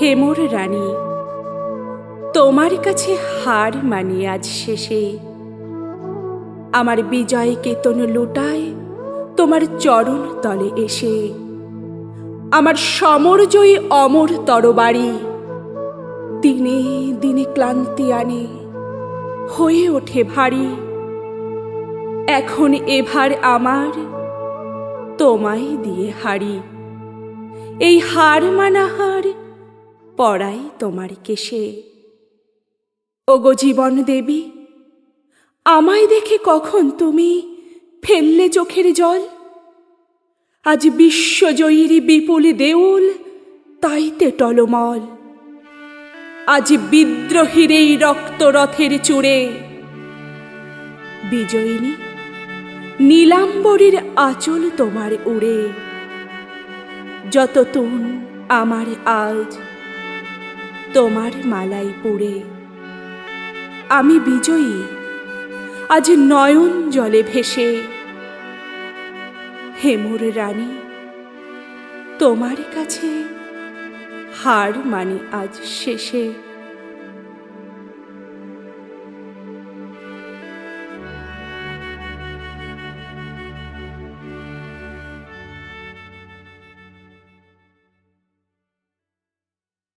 হেমর রানী, তোমার কাছে হার মানি আজ শেষে। আমার বিজয় কেতন লুটায় তোমার চরণ তলে এসে। আমার সমরজয়ী অমর তরবারি দিনে দিনে ক্লান্তি আনে, হয়ে ওঠে ভারী। এখন এভার আমার তোমায় দিয়ে হারি। এই হার মানা হার পড়াই তোমার কেশে। ওগো জীবন দেবী, আমায় দেখে কখন তুমি ফেললে চোখের জল? আজ বিশ্বজয়ীর বিপুল দেউল, তাইতে টলমল। আজ বিদ্রোহীর এই রক্তরথের চূড়ে, বিজয়িনী, নীলাম্বরীর আঁচল তোমার উড়ে। যত তুন আমার আজ তোমার মালাই পুড়ে। আমি বিজয়ী। আজ নয়ন জলে ভেসে। হেমুর রানী, তোমার কাছে হার মানি আজ শেষে।